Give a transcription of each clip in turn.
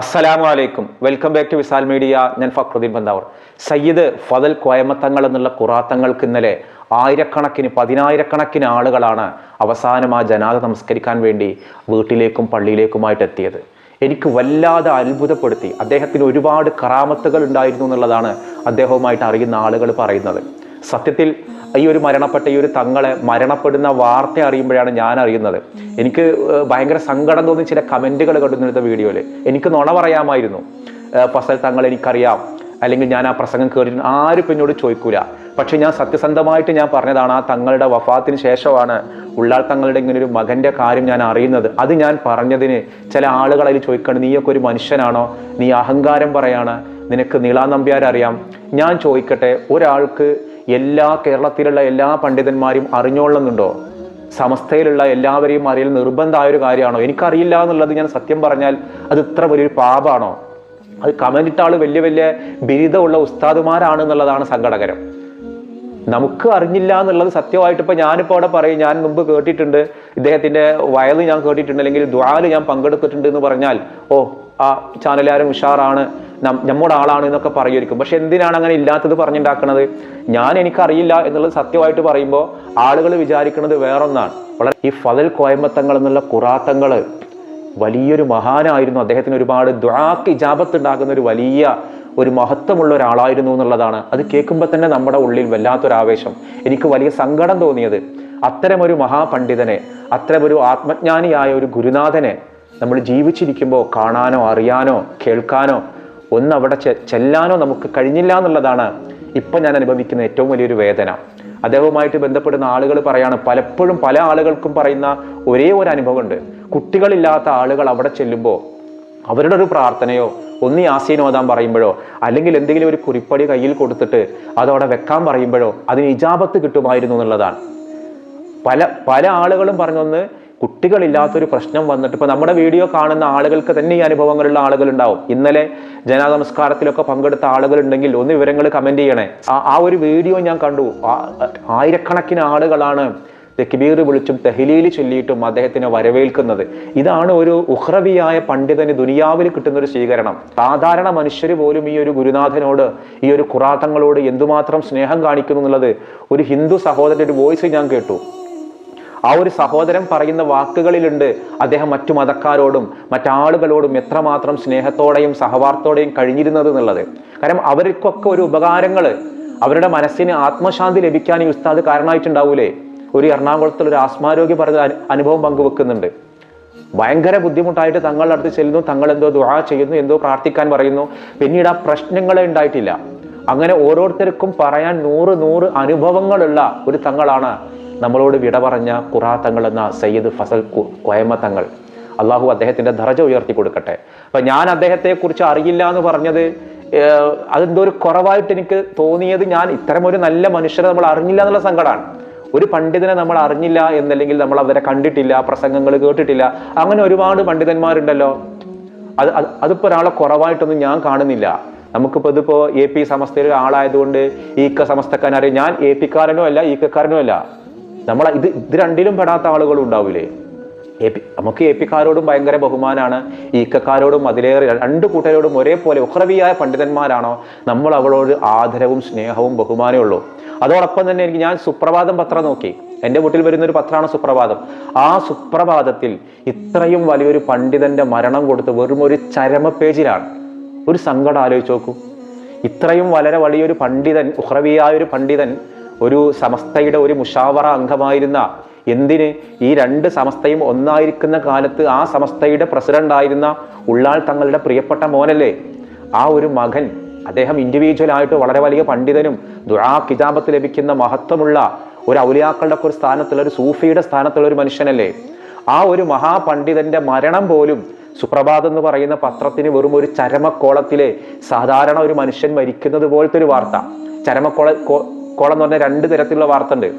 അസ്സലാമു അലൈക്കും welcome back to Visal media. ഞാൻ ഫക്രുദ്ദീൻ ബന്ദാവർ. സയ്യിദ് ഫതൽ കോയമത്തങ്ങൾ എന്നുള്ള കുറാത്തങ്ങൾക്ക് ഇന്നലെ ആയിരക്കണക്കിന് പതിനായിരക്കണക്കിന് ആളുകളാണ് അവസാനം ആ ജനാദ നമസ്കരിക്കാൻ വേണ്ടി വീട്ടിലേക്കും പള്ളിയിലേക്കുമായിട്ട് എത്തിയത്. എനിക്ക് വല്ലാതെ അത്ഭുതപ്പെടുത്തി. അദ്ദേഹത്തിന് ഒരുപാട് കറാമത്തുകൾ ഉണ്ടായിരുന്നു എന്നുള്ളതാണ് അദ്ദേഹവുമായിട്ട് അറിയുന്ന ആളുകൾ പറയുന്നത്. സത്യത്തിൽ ഈ ഒരു മരണപ്പെട്ട ഈ ഒരു തങ്ങളെ മരണപ്പെടുന്ന വാർത്ത അറിയുമ്പോഴാണ് ഞാൻ അറിയുന്നത്. എനിക്ക് ഭയങ്കര സങ്കടം തോന്നി ചില കമന്റുകൾ കണ്ടുന്നിരുന്ന വീഡിയോയിൽ. എനിക്ക് നുണ പറയാമായിരുന്നു. പസൽ തങ്ങൾ എനിക്കറിയാം. അല്ലെങ്കിൽ ഞാൻ ആ പ്രസംഗം കയറി ആരും ഇപ്പം എന്നോട് ചോദിക്കൂല. പക്ഷെ ഞാൻ സത്യസന്ധമായിട്ട് ഞാൻ പറഞ്ഞതാണ് ആ തങ്ങളുടെ വഫാത്തിന് ശേഷമാണ് ഉള്ളാൾ തങ്ങളുടെ ഇങ്ങനെ ഒരു മകന്റെ കാര്യം ഞാൻ അറിയുന്നത്. അത് ഞാൻ പറഞ്ഞതിന് ചില ആളുകൾ അതിൽ ചോദിക്കണം നീയൊക്കെ ഒരു മനുഷ്യനാണോ? നീ അഹങ്കാരം പറയാണ്. നിനക്ക് നീളാ നമ്പ്യാരറിയാം. ഞാൻ ചോദിക്കട്ടെ ഒരാൾക്ക് എല്ലാ കേരളത്തിലുള്ള എല്ലാ പണ്ഡിതന്മാരും അറിഞ്ഞോളുന്നുണ്ടോ? സമസ്തയിലുള്ള എല്ലാവരെയും അറിയൽ നിർബന്ധമായ ഒരു കാര്യമാണോ? എനിക്കറിയില്ല എന്നുള്ളത് ഞാൻ സത്യം പറഞ്ഞാൽ അത് ഇത്ര വലിയൊരു പാപാണോ? അത് ആൾ വലിയ വലിയ ബിരുദമുള്ള ഉസ്താദുമാരാണ് എന്നുള്ളതാണ് സങ്കടകരം. നമുക്ക് അറിഞ്ഞില്ല എന്നുള്ളത് സത്യമായിട്ട് ഇപ്പൊ ഞാനിപ്പോ അവിടെ പറയും ഞാൻ മുമ്പ് കേട്ടിട്ടുണ്ട് ഇദ്ദേഹത്തിന്റെ വയൽ ഞാൻ കേട്ടിട്ടുണ്ട് അല്ലെങ്കിൽ ദ്വാൽ ഞാൻ പങ്കെടുത്തിട്ടുണ്ട് എന്ന് പറഞ്ഞാൽ ഓ ആ ചാനലാരും ഉഷാറാണ് നമ്മുടെ ആളാണ് എന്നൊക്കെ പറയുമായിരിക്കും. പക്ഷെ എന്തിനാണ് അങ്ങനെ ഇല്ലാത്തത് പറഞ്ഞുണ്ടാക്കുന്നത് ഞാൻ എനിക്കറിയില്ല എന്നുള്ളത് സത്യമായിട്ട് പറയുമ്പോൾ ആളുകൾ വിചാരിക്കുന്നത് വേറൊന്നാണ്. വളരെ ഈ ഫതൽ കോയമ്പത്തങ്ങൾ എന്നുള്ള കുറാത്തങ്ങൾ വലിയൊരു മഹാനായിരുന്നു. അദ്ദേഹത്തിന് ഒരുപാട് ദ്വാക്ക് ഇജാബത്ത് ഉണ്ടാകുന്ന ഒരു വലിയ ഒരു മഹത്വമുള്ള ഒരാളായിരുന്നു എന്നുള്ളതാണ്. അത് കേൾക്കുമ്പോൾ തന്നെ നമ്മുടെ ഉള്ളിൽ വല്ലാത്തൊരു ആവേശം എനിക്ക് വലിയ സങ്കടം തോന്നിയത് അത്തരമൊരു മഹാപണ്ഡിതനെ അത്തരമൊരു ആത്മജ്ഞാനിയായ ഒരു ഗുരുനാഥനെ നമ്മൾ ജീവിച്ചിരിക്കുമ്പോൾ കാണാനോ അറിയാനോ കേൾക്കാനോ ഒന്ന് അവിടെ ചെല്ലാനോ നമുക്ക് കഴിഞ്ഞില്ല എന്നുള്ളതാണ് ഇപ്പം ഞാൻ അനുഭവിക്കുന്ന ഏറ്റവും വലിയൊരു വേദന. അദ്ദേഹവുമായിട്ട് ബന്ധപ്പെടുന്ന ആളുകൾ പറയാണ് പലപ്പോഴും പല ആളുകൾക്കും പറയുന്ന ഒരേ ഒരു അനുഭവമുണ്ട്. കുട്ടികളില്ലാത്ത ആളുകൾ അവിടെ ചെല്ലുമ്പോൾ അവരുടെ ഒരു പ്രാർത്ഥനയോ ഒന്ന് യാസീൻ ഓതാൻ പറയുമ്പോഴോ അല്ലെങ്കിൽ എന്തെങ്കിലും ഒരു കുറിപ്പടി കയ്യിൽ കൊടുത്തിട്ട് അതവിടെ വെക്കാൻ പറയുമ്പോഴോ അതിന് ഇജാബത്ത് കിട്ടുമായിരുന്നു എന്നുള്ളതാണ്. പല പല ആളുകളും പറഞ്ഞൊന്ന് കുട്ടികളില്ലാത്തൊരു പ്രശ്നം വന്നിട്ട് ഇപ്പൊ നമ്മുടെ വീഡിയോ കാണുന്ന ആളുകൾക്ക് തന്നെ ഈ അനുഭവങ്ങളുള്ള ആളുകൾ ഉണ്ടാവും ഇന്നലെ ജനാനമസ്കാരത്തിലൊക്കെ പങ്കെടുത്ത ആളുകൾ ഉണ്ടെങ്കിൽ ഒന്ന് വിവരങ്ങൾ കമന്റ് ചെയ്യണേ. ആ- ഒരു വീഡിയോ ഞാൻ കണ്ടു. ആയിരക്കണക്കിന് ആളുകളാണ് തെക്കിബീർ വിളിച്ചും തെഹലീൽ ചൊല്ലിയിട്ടും അദ്ദേഹത്തിനെ വരവേൽക്കുന്നത്. ഇതാണ് ഒരു ഉഹ്രവിയായ പണ്ഡിതന് ദുനിയാവിൽ കിട്ടുന്ന ഒരു സ്വീകരണം. സാധാരണ മനുഷ്യർ പോലും ഈ ഒരു ഗുരുനാഥനോട് ഈ ഒരു കുറാത്തങ്ങളോട് എന്തുമാത്രം സ്നേഹം കാണിക്കുന്നു എന്നുള്ളത് ഒരു ഹിന്ദു സഹോദരന്റെ ഒരു വോയിസ് ഞാൻ കേട്ടു. ആ ഒരു സഹോദരൻ പറയുന്ന വാക്കുകളിലുണ്ട്. അദ്ദേഹം മറ്റു മതക്കാരോടും മറ്റാളുകളോടും എത്രമാത്രം സ്നേഹത്തോടെയും സഹവാർത്തോടെയും കഴിഞ്ഞിരുന്നത് എന്നുള്ളത്. കാരണം അവർക്കൊക്കെ ഒരു ഉപകാരങ്ങൾ അവരുടെ മനസ്സിന് ആത്മശാന്തി ലഭിക്കാൻ ഈ ഉസ്താദ് കാരണമായിട്ടുണ്ടാവൂലേ? ഒരു എറണാകുളത്തിൽ ഒരു ആസ്മാരോഗ്യ പറഞ്ഞ അനുഭവം പങ്കുവെക്കുന്നുണ്ട്. ഭയങ്കര ബുദ്ധിമുട്ടായിട്ട് തങ്ങളുടെ അടുത്ത് ചെല്ലുന്നു തങ്ങൾ എന്തോ ദുആ ചെയ്യുന്നു എന്തോ പ്രാർത്ഥിക്കാൻ പറയുന്നു. പിന്നീട് ആ പ്രശ്നങ്ങളെ ഉണ്ടായിട്ടില്ല. അങ്ങനെ ഓരോരുത്തർക്കും പറയാൻ നൂറ് നൂറ് അനുഭവങ്ങളുള്ള ഒരു തങ്ങളാണ് നമ്മളോട് വിട പറഞ്ഞ ഖുറാ തങ്ങൾ എന്ന സയ്യിദ് ഫസൽ കോയമ തങ്ങൾ. അള്ളാഹു അദ്ദേഹത്തിന്റെ ധറജ ഉയർത്തി കൊടുക്കട്ടെ. അപ്പം ഞാൻ അദ്ദേഹത്തെക്കുറിച്ച് അറിയില്ല എന്ന് പറഞ്ഞത് അതെന്തോ ഒരു കുറവായിട്ട് എനിക്ക് തോന്നിയത് ഞാൻ ഇത്തരം ഒരു നല്ല മനുഷ്യരെ നമ്മൾ അറിഞ്ഞില്ല എന്നുള്ള സങ്കടമാണ് ഒരു പണ്ഡിതനെ നമ്മൾ അറിഞ്ഞില്ല എന്നല്ലെങ്കിൽ നമ്മൾ അവരെ കണ്ടിട്ടില്ല പ്രസംഗങ്ങൾ കേട്ടിട്ടില്ല. അങ്ങനെ ഒരുപാട് പണ്ഡിതന്മാരുണ്ടല്ലോ. അത് അത് അതിപ്പോ ഒരാളെ കുറവായിട്ടൊന്നും ഞാൻ കാണുന്നില്ല. നമുക്കിപ്പോൾ ഇതിപ്പോൾ എ പി സമസ്തയിലെ ആളായതുകൊണ്ട് ഈക്ക സമസ്തക്കാരൻ അറിയാം. ഞാൻ എ പിക്കാരനോ അല്ല ഈക്കക്കാരനോ അല്ല. നമ്മൾ ഇത് ഇത് രണ്ടിലും പെടാത്ത ആളുകളും ഉണ്ടാവില്ലേ? എ പി നമുക്ക് എ പിക്കാരോടും ഭയങ്കര ബഹുമാനാണ്. ഈക്കക്കാരോടും അതിലേറെ രണ്ട് കൂട്ടരോടും ഒരേപോലെ ഉഹ്രവിയായ പണ്ഡിതന്മാരാണോ? നമ്മൾ അവളോട് ആദരവും സ്നേഹവും ബഹുമാനമേ ഉള്ളൂ. അതോടൊപ്പം തന്നെ എനിക്ക് ഞാൻ സുപ്രഭാതം പത്രം നോക്കി. എന്റെ വീട്ടിൽ വരുന്ന ഒരു പത്രമാണ് സുപ്രഭാതം. ആ സുപ്രഭാതത്തിൽ ഇത്രയും വലിയൊരു പണ്ഡിതന്റെ മരണം കൊടുത്ത് വെറും ഒരു ചരമ പേജിലാണ് ഒരു സങ്കടം ആലോചിച്ച് നോക്കൂ. ഇത്രയും വളരെ വലിയൊരു പണ്ഡിതൻ ഉഹ്രവിയായ ഒരു പണ്ഡിതൻ ഒരു സമസ്തയുടെ ഒരു മുഷാവറ അംഗമായിരുന്ന എന്തിന് ഈ രണ്ട് സമസ്തയും ഒന്നായിരിക്കുന്ന കാലത്ത് ആ സമസ്തയുടെ പ്രസിഡന്റ് ആയിരുന്ന ഉള്ളാൾ തങ്ങളുടെ പ്രിയപ്പെട്ട മോനല്ലേ? ആ ഒരു മകൻ അദ്ദേഹം ഇൻഡിവിജ്വൽ ആയിട്ട് വളരെ വലിയ പണ്ഡിതനും ദുരാ കിതാബത്ത് ലഭിക്കുന്ന മഹത്വമുള്ള ഒരു ഔലിയാക്കളുടെ ഒക്കെ ഒരു സ്ഥാനത്തുള്ള ഒരു സൂഫിയുടെ സ്ഥാനത്തുള്ള ഒരു മനുഷ്യനല്ലേ? ആ ഒരു മഹാപണ്ഡിതന്റെ മരണം പോലും സുപ്രഭാതം എന്ന് പറയുന്ന പത്രത്തിന് വെറും ഒരു ചരമക്കോളത്തിലെ സാധാരണ ഒരു മനുഷ്യൻ മരിക്കുന്നത് പോലത്തെ ഒരു വാർത്ത. ചരമക്കോള കോളം എന്ന് പറഞ്ഞാൽ രണ്ട് തരത്തിലുള്ള വാർത്ത ഉണ്ട്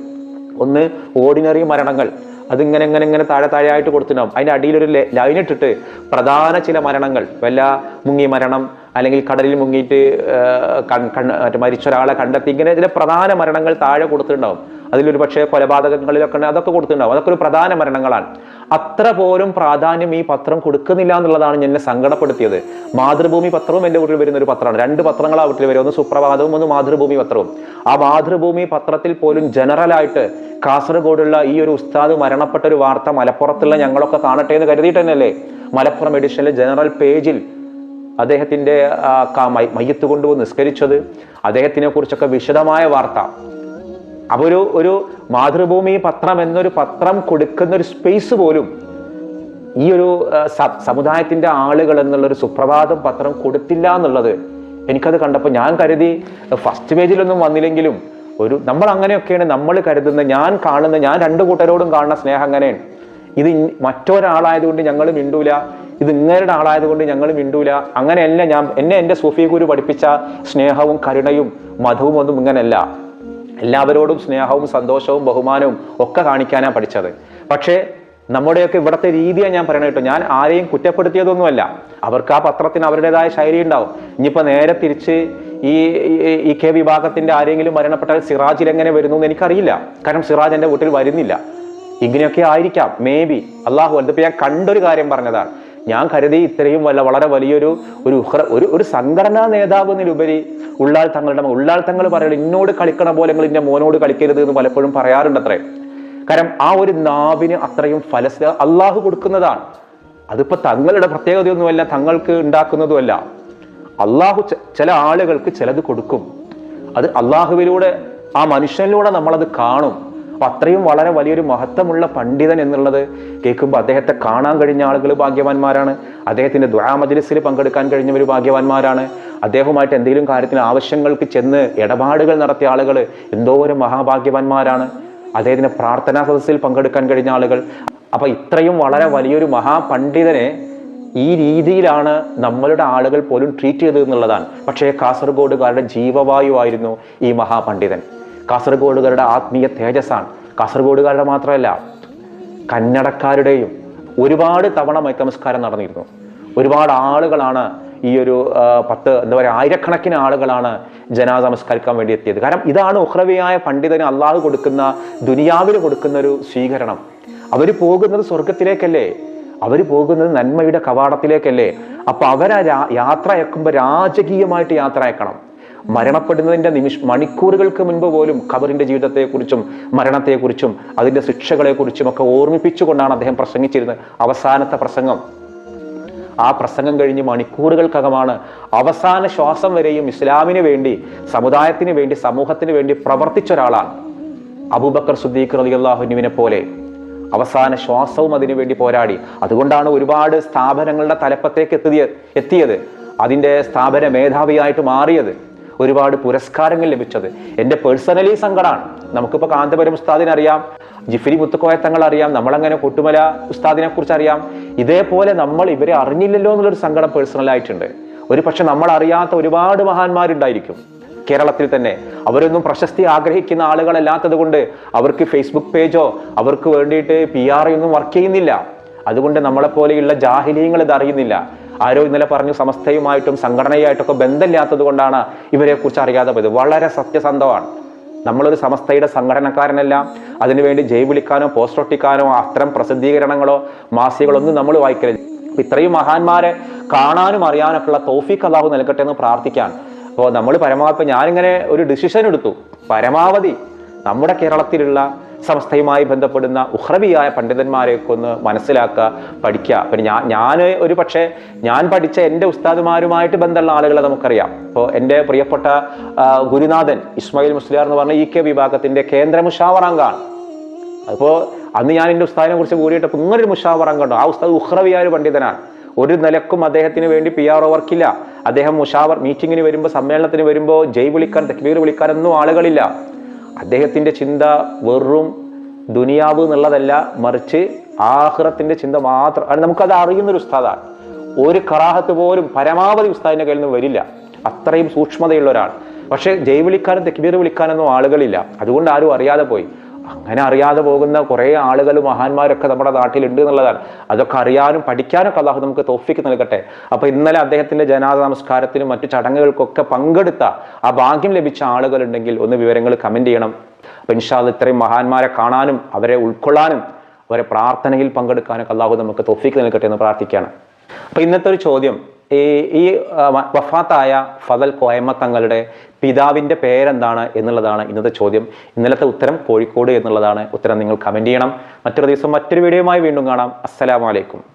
ഒന്ന് ഓർഡിനറി മരണങ്ങൾ. അതിങ്ങനെ ഇങ്ങനെ ഇങ്ങനെ താഴെ താഴെയായിട്ട് കൊടുത്തിട്ടുണ്ടാവും. അതിന്റെ അടിയിൽ ഒരു ലൈൻ ഇട്ടിട്ട് പ്രധാന ചില മരണങ്ങൾ. വല്ല മുങ്ങി മരണം അല്ലെങ്കിൽ കടലിൽ മുങ്ങിയിട്ട് മറ്റേ മരിച്ച ഒരാളെ കണ്ടെത്തി. ഇങ്ങനെ ചില പ്രധാന മരണങ്ങൾ താഴെ കൊടുത്തിട്ടുണ്ടാവും. അതിലൊരു പക്ഷേ കൊലപാതകങ്ങളിലൊക്കെ അതൊക്കെ കൊടുത്തിട്ടുണ്ടാവും. അതൊക്കെ ഒരു പ്രധാന മരണങ്ങളാണ്. അത്ര പോലും പ്രാധാന്യം ഈ പത്രം കൊടുക്കുന്നില്ല എന്നുള്ളതാണ് എന്നെ സങ്കടപ്പെടുത്തിയത്. മാതൃഭൂമി പത്രവും എന്റെ വീട്ടിൽ വരുന്ന ഒരു പത്രമാണ്. രണ്ട് പത്രങ്ങളാണ് വീട്ടിൽ വരും. ഒന്ന് സുപ്രഭാതവും ഒന്ന് മാതൃഭൂമി പത്രവും. ആ മാതൃഭൂമി പത്രത്തിൽ പോലും ജനറലായിട്ട് കാസർഗോഡുള്ള ഈ ഒരു ഉസ്താദ് മരണപ്പെട്ട ഒരു വാർത്ത മലപ്പുറത്തുള്ള ഞങ്ങളൊക്കെ കാണട്ടെ എന്ന് കരുതിയിട്ട് തന്നെയല്ലേ മലപ്പുറം എഡിഷനിലെ ജനറൽ പേജിൽ അദ്ദേഹത്തിന്റെ മയ്യത്ത് കൊണ്ടുപോയി നിസ്കരിച്ചത്. അദ്ദേഹത്തിനെ കുറിച്ചൊക്കെ വിശദമായ വാർത്ത. അപ്പൊ ഒരു ഒരു മാതൃഭൂമി പത്രം എന്നൊരു പത്രം കൊടുക്കുന്ന ഒരു സ്പേസ് പോലും ഈ ഒരു സമുദായത്തിന്റെ ആളുകൾ എന്നുള്ളൊരു സുപ്രഭാതം പത്രം കൊടുത്തില്ല എന്നുള്ളത് എനിക്കത് കണ്ടപ്പോൾ ഞാൻ കരുതി ഫസ്റ്റ് പേജിലൊന്നും വന്നില്ലെങ്കിലും ഒരു നമ്മൾ അങ്ങനെയൊക്കെയാണ് നമ്മൾ കരുതുന്ന ഞാൻ കാണുന്ന ഞാൻ രണ്ടു കൂട്ടരോടും കാണുന്ന സ്നേഹം അങ്ങനെയാണ് ഇത് മറ്റൊരാളായതുകൊണ്ട് ഞങ്ങൾ മിണ്ടൂല. ഇത് ഇങ്ങരുടെ ആളായതുകൊണ്ട് ഞങ്ങൾ മിണ്ടൂല. അങ്ങനെയല്ല ഞാൻ എന്നെ എന്റെ സൂഫി ഗുരു പഠിപ്പിച്ച സ്നേഹവും കരുണയും മധുവും ഒന്നും ഇങ്ങനെയല്ല എല്ലാവരോടും സ്നേഹവും സന്തോഷവും ബഹുമാനവും ഒക്കെ കാണിക്കാനാണ് പഠിച്ചത്. പക്ഷേ നമ്മുടെയൊക്കെ ഇവിടുത്തെ രീതിയാണ് ഞാൻ പറയണത് കേട്ടോ. ഞാൻ ആരെയും കുറ്റപ്പെടുത്തിയതൊന്നുമല്ല. അവർക്ക് ആ പത്രത്തിന് അവരുടേതായ ശൈലി ഉണ്ടാവും. ഇനിയിപ്പോൾ നേരെ തിരിച്ച് ഈ ഈ- കെ വിഭാഗത്തിന്റെ ആരെങ്കിലും മരണപ്പെട്ടാൽ സിറാജിൽ എങ്ങനെ വരുന്നു എന്ന് എനിക്കറിയില്ല. കാരണം സിറാജ് എന്റെ വീട്ടിൽ വരുന്നില്ല. ഇങ്ങനെയൊക്കെ ആയിരിക്കാം. മേ ബി അള്ളാഹു അതിപ്പോൾ ഞാൻ കണ്ടൊരു കാര്യം പറഞ്ഞതാണ്. ഞാൻ കരുതി ഇത്രയും വല്ല വളരെ വലിയൊരു ഒരു ഒരു ഒരു സംഘടനാ നേതാവ് എന്നതിലുപരി ഉള്ളാൾ തങ്ങളുടെ ഉള്ളാൾ തങ്ങൾ പറയുന്നത് എന്നോട് കളിക്കണ പോലെ നിങ്ങൾ എന്റെ മോനോട് കളിക്കരുത് എന്ന് പലപ്പോഴും പറയാറുണ്ട് അത്രേ കാരണം ആ ഒരു നാവിന് അത്രയും ഫലസ് അള്ളാഹു കൊടുക്കുന്നതാണ്. അതിപ്പോ തങ്ങളുടെ പ്രത്യേകതയൊന്നുമല്ല തങ്ങൾക്ക് ഉണ്ടാക്കുന്നതുമല്ല. അള്ളാഹു ചില ആളുകൾക്ക് ചിലത് കൊടുക്കും. അത് അള്ളാഹുവിലൂടെ ആ മനുഷ്യനിലൂടെ നമ്മളത് കാണും. അപ്പൊ അത്രയും വളരെ വലിയൊരു മഹത്വമുള്ള പണ്ഡിതൻ എന്നുള്ളത് കേൾക്കുമ്പോൾ അദ്ദേഹത്തെ കാണാൻ കഴിഞ്ഞ ആളുകൾ ഭാഗ്യവാന്മാരാണ്. അദ്ദേഹത്തിന്റെ ദ്വാമജലിസിൽ പങ്കെടുക്കാൻ കഴിഞ്ഞവർ ഭാഗ്യവാന്മാരാണ്. അദ്ദേഹവുമായിട്ട് എന്തെങ്കിലും കാര്യത്തിന് ആവശ്യങ്ങൾക്ക് ചെന്ന് ഇടപാടുകൾ നടത്തിയ ആളുകൾ എന്തോരം മഹാഭാഗ്യവാന്മാരാണ്. അദ്ദേഹത്തിന്റെ പ്രാർത്ഥനാ സദസ്സിൽ പങ്കെടുക്കാൻ കഴിഞ്ഞ ആളുകൾ. അപ്പൊ ഇത്രയും വളരെ വലിയൊരു മഹാപണ്ഡിതനെ ഈ രീതിയിലാണ് നമ്മളുടെ ആളുകൾ പോലും ട്രീറ്റ് ചെയ്തത് എന്നുള്ളതാണ്. പക്ഷേ കാസർഗോഡുകാരുടെ ജീവവായു ആയിരുന്നു ഈ മഹാപണ്ഡിതൻ. കാസർഗോഡുകാരുടെ ആത്മീയ തേജസ്സാണ്. കാസർഗോഡുകാരുടെ മാത്രമല്ല കന്നടക്കാരുടെയും ഒരുപാട് തവണ മൈക്കമസ്കാരം നടന്നിരുന്നു. ഒരുപാട് ആളുകളാണ് ഈ ഒരു പത്ത് എന്താ പറയുക ആയിരക്കണക്കിന് ആളുകളാണ് ജനാസ നമസ്കരിക്കാൻ വേണ്ടി എത്തിയത്. കാരണം ഇതാണ് ഉഹ്രവിയായ പണ്ഡിതന് അള്ളാഹു കൊടുക്കുന്ന ദുനിയാവിന് കൊടുക്കുന്ന ഒരു സ്വീകരണം. അവർ പോകുന്നത് സ്വർഗത്തിലേക്കല്ലേ അവർ പോകുന്നത് നന്മയുടെ കവാടത്തിലേക്കല്ലേ? അപ്പൊ അവരാ യാത്ര അയക്കുമ്പോൾ രാജകീയമായിട്ട് യാത്ര അയക്കണം. മരണപ്പെടുന്നതിന്റെ നിമിഷ മണിക്കൂറുകൾക്ക് മുൻപ് പോലും ഖബറിന്റെ ജീവിതത്തെക്കുറിച്ചും മരണത്തെക്കുറിച്ചും അതിന്റെ ശിക്ഷകളെക്കുറിച്ചും ഒക്കെ ഓർമ്മിപ്പിച്ചുകൊണ്ടാണ് അദ്ദേഹം പ്രസംഗിച്ചിരുന്നത്. അവസാനത്തെ പ്രസംഗം. ആ പ്രസംഗം കഴിഞ്ഞ് മണിക്കൂറുകൾക്കകമാണ് അവസാന ശ്വാസം വരെയും ഇസ്ലാമിന് വേണ്ടി സമുദായത്തിന് വേണ്ടി സമൂഹത്തിന് വേണ്ടി പ്രവർത്തിച്ച ഒരാളാണ് അബൂബക്കർ സുദ്ദീഖ് അള്ളാഹുനുവിനെ പോലെ. അവസാന ശ്വാസവും അതിനു വേണ്ടി പോരാടി. അതുകൊണ്ടാണ് ഒരുപാട് സ്ഥാപനങ്ങളുടെ തലപ്പത്തേക്ക് എത്തിയത്. എത്തിയത്. അതിന്റെ സ്ഥാപന മേധാവിയായിട്ട് മാറിയത്. ഒരുപാട് പുരസ്കാരങ്ങൾ ലഭിച്ചത്. എന്റെ പേഴ്സണലി സങ്കടമാണ് നമുക്കിപ്പോൾ കാന്തപുരം ഉസ്താദിനെ അറിയാം. ജിഫിരി മുത്തുക്കോയ തങ്ങൾ അറിയാം. നമ്മളങ്ങനെ കൊട്ടുമല ഉസ്താദിനെ കുറിച്ച് അറിയാം. ഇതേപോലെ നമ്മൾ ഇവരെ അറിഞ്ഞില്ലല്ലോ എന്നുള്ളൊരു സങ്കടം പേഴ്സണലായിട്ടുണ്ട് ഒരു പക്ഷെ നമ്മൾ അറിയാത്ത ഒരുപാട് മഹാന്മാരുണ്ടായിരിക്കും. കേരളത്തിൽ തന്നെ അവരൊന്നും പ്രശസ്തി ആഗ്രഹിക്കുന്ന ആളുകളല്ലാത്തത് കൊണ്ട് അവർക്ക് ഫേസ്ബുക്ക് പേജോ അവർക്ക് വേണ്ടിയിട്ട് പി ആർ ഒന്നും വർക്ക് ചെയ്യുന്നില്ല. അതുകൊണ്ട് നമ്മളെപ്പോലെയുള്ള ജാഹിലീയങ്ങൾ ഇത് അറിയുന്നില്ല ആരോ ഇന്നലെ പറഞ്ഞു സമസ്തയുമായിട്ടും സംഘടനയായിട്ടൊക്കെ ബന്ധമില്ലാത്തത് കൊണ്ടാണ് ഇവരെ കുറിച്ച് അറിയാതെ പോയത്. വളരെ സത്യസന്ധമാണ്. നമ്മളൊരു സമസ്തയുടെ സംഘടനക്കാരനല്ല അതിനുവേണ്ടി ജയ് വിളിക്കാനോ പോസ്റ്റ് ഒട്ടിക്കാനോ അത്തരം പ്രസിദ്ധീകരണങ്ങളോ മാസികളൊന്നും നമ്മൾ വായിക്കരുത് ഇത്രയും മഹാന്മാരെ കാണാനും അറിയാനൊക്കെ ഉള്ള തോഫിക്ക് അള്ളാഹു നൽകട്ടെ എന്ന് പ്രാർത്ഥിക്കാൻ. അപ്പോൾ നമ്മൾ പരമാവധി ഞാനിങ്ങനെ ഒരു ഡിസിഷൻ എടുത്തു. പരമാവധി നമ്മുടെ കേരളത്തിലുള്ള സമസ്തയുമായി ബന്ധപ്പെടുന്ന ഉഹ്രവിയായ പണ്ഡിതന്മാരെയൊക്കെ ഒന്ന് മനസ്സിലാക്കുക പഠിക്കുക. പിന്നെ ഞാൻ ഞാൻ ഒരു പക്ഷേ ഞാൻ പഠിച്ച എന്റെ ഉസ്താദുമാരുമായിട്ട് ബന്ധമുള്ള ആളുകളെ നമുക്കറിയാം. ഇപ്പോൾ എന്റെ പ്രിയപ്പെട്ട ഗുരുനാഥൻ ഇസ്മായിൽ മുസ്ലിയാർ എന്ന് പറഞ്ഞ ഇ കെ വിഭാഗത്തിന്റെ കേന്ദ്ര മുഷാവറാങ്കാണ് അപ്പോൾ അന്ന് ഞാൻ എന്റെ ഉസ്താദിനെ കുറിച്ച് കൂടിയിട്ടപ്പോൾ ഇങ്ങനൊരു മുഷാവറാങ്കുണ്ടോ കണ്ടു. ആ ഉസ്താദ് ഉഹ്രവിയായ ഒരു പണ്ഡിതനാണ്. ഒരു നിലക്കും അദ്ദേഹത്തിന് വേണ്ടി പി ആർ ഒ വർക്കില്ല അദ്ദേഹം മുഷാവർ മീറ്റിങ്ങിന് വരുമ്പോൾ സമ്മേളനത്തിന് വരുമ്പോൾ ജയ് വിളിക്കാൻ തക്ബീർ വിളിക്കാനൊന്നും ആളുകളില്ല. അദ്ദേഹത്തിന്റെ ചിന്ത വെറും ദുനിയാവ് എന്നുള്ളതല്ല മറിച്ച് ആഹ്റത്തിന്റെ ചിന്ത മാത്രം. നമുക്കത് അറിയുന്നൊരു ഉസ്താദാണ്. ഒരു കറാഹത്ത് പോലും പരമാവധി ഉസ്താദിന്റെ കയ്യിൽ നിന്ന് വരില്ല. അത്രയും സൂക്ഷ്മതയുള്ള ഒരാൾ പക്ഷേ ജയ് വിളിക്കാനും തെക്കിബീർ വിളിക്കാനൊന്നും ആളുകളില്ല. അതുകൊണ്ട് ആരും അറിയാതെ പോയി. അങ്ങനെ അറിയാതെ പോകുന്ന കുറേ ആളുകൾ മഹാന്മാരൊക്കെ നമ്മുടെ നാട്ടിലുണ്ട് എന്നുള്ളതാണ്. അതൊക്കെ അറിയാനും പഠിക്കാനൊക്കെ അള്ളാഹു നമുക്ക് തോഫിക്ക് നൽകട്ടെ. അപ്പോൾ ഇന്നലെ അദ്ദേഹത്തിന്റെ ജനാദ നമസ്കാരത്തിനും മറ്റു ചടങ്ങുകൾക്കൊക്കെ പങ്കെടുത്ത ആ ഭാഗ്യം ലഭിച്ച ആളുകളുണ്ടെങ്കിൽ ഒന്ന് വിവരങ്ങൾ കമന്റ് ചെയ്യണം. അപ്പൊ ഇൻഷാദ് ഇത്രയും മഹാന്മാരെ കാണാനും അവരെ ഉൾക്കൊള്ളാനും അവരെ പ്രാർത്ഥനയിൽ പങ്കെടുക്കാനൊക്കെ അള്ളാഹു നമുക്ക് തോഫിക്ക് നൽകട്ടെ എന്ന് പ്രാർത്ഥിക്കുകയാണ്. അപ്പൊ ഇന്നത്തെ ഒരു ചോദ്യം ഈ ഈ വഫാത്തായ ഫതൽ കോയമ്മ തങ്ങളുടെ പിതാവിന്റെ പേരെന്താണ് എന്നുള്ളതാണ് ഇന്നത്തെ ചോദ്യം. ഇന്നലത്തെ ഉത്തരം കോഴിക്കോട് എന്നുള്ളതാണ് ഉത്തരം. നിങ്ങൾ കമന്റ് ചെയ്യണം. മറ്റൊരു ദിവസം മറ്റൊരു വീഡിയോയുമായി വീണ്ടും കാണാം. അസ്സലാമലൈക്കും